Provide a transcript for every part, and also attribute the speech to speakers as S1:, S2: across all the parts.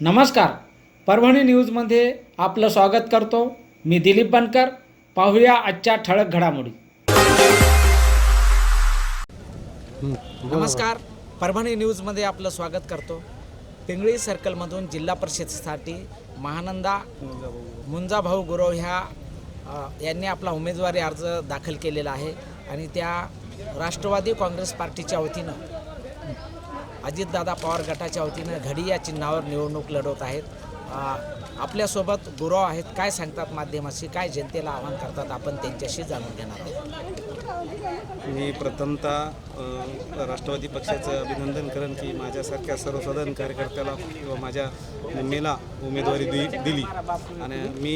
S1: नमस्कार. परभणी न्यूजमध्ये आपलं स्वागत करतो. मी दिलीप बनकर. पाहूया आजच्या ठळक घडामोडी. नमस्कार. परभणी न्यूजमध्ये आपलं स्वागत करतो. पिंगळी सर्कलमधून जिल्हा परिषदेसाठी महानंदा मुंजाभाऊ गुरव ह्या यांनी आपला उमेदवारी अर्ज दाखल केलेला आहे आणि त्या राष्ट्रवादी काँग्रेस पार्टीच्या वतीनं अजितदादा पवार गटाच्या वतीनं घडी या चिन्हावर निवडणूक लढवत आहेत. आपल्यासोबत गुरव आहेत. काय सांगतात माध्यमाशी? काय जनतेला आवाहन करतात? आपण त्यांच्याशी जाणून घेणार आहोत.
S2: मी प्रथमतः राष्ट्रवादी पक्षाचं अभिनंदन करेन की माझ्यासारख्या सर्वसाधारण कार्यकर्त्याला किंवा माझ्या मम्मीला उमेदवारी दि दिली. आणि मी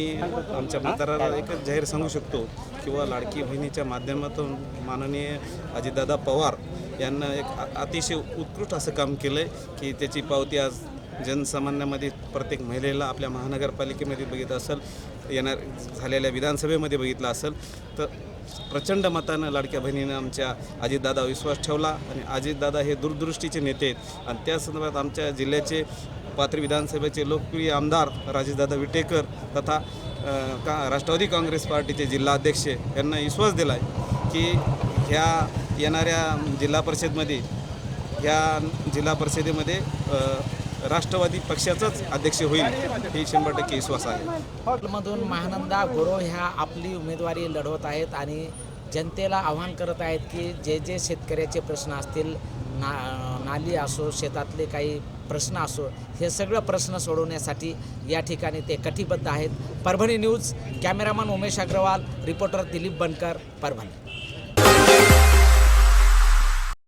S2: आमच्या मतदाराला एकच जाहीर सांगू शकतो किंवा लाडकी बहिणीच्या माध्यमातून माननीय अजितदादा पवार यांना एक अतिशय उत्कृष्ट असं काम केलं आहे की त्याची पावती आज जनसामान्यामध्ये प्रत्येक महिलेला आपल्या महानगरपालिकेमध्ये बघितलं असेल येणार झालेल्या विधानसभेमध्ये बघितलं असेल तर प्रचंड मतानं लाडक्या बहिणीनं आमच्या अजितदादा विश्वास ठेवला आणि अजितदादा हे दूरदृष्टीचे नेते आहेत. आणि त्या संदर्भात आमच्या जिल्ह्याचे पाथरी विधानसभेचे लोकप्रिय आमदार राजेशदादा विटेकर तथा का राष्ट्रवादी काँग्रेस पार्टीचे जिल्हाध्यक्ष यांना विश्वास दिला आहे की ह्या येणाऱ्या जिल्हा परिषदमध्ये ह्या जिल्हा परिषदेमध्ये राष्ट्रवादी पक्षाचाच अध्यक्ष होईल हे शंभर टक्के विश्वास आहे.
S1: मधून महानंदा गोरो ह्या आपली उमेदवारी लढवत आहेत आणि जनतेला आव्हान करत आहेत की जे जे शेतकऱ्याचे प्रश्न असतील ना नाली असो शेतातले काही प्रश्न असो हे सगळं प्रश्न सोडवण्यासाठी या ठिकाणी ते कटिबद्ध आहेत. Parbhani news cameraman Umesh Agrawal reporter Dilip Bankar Parbhani.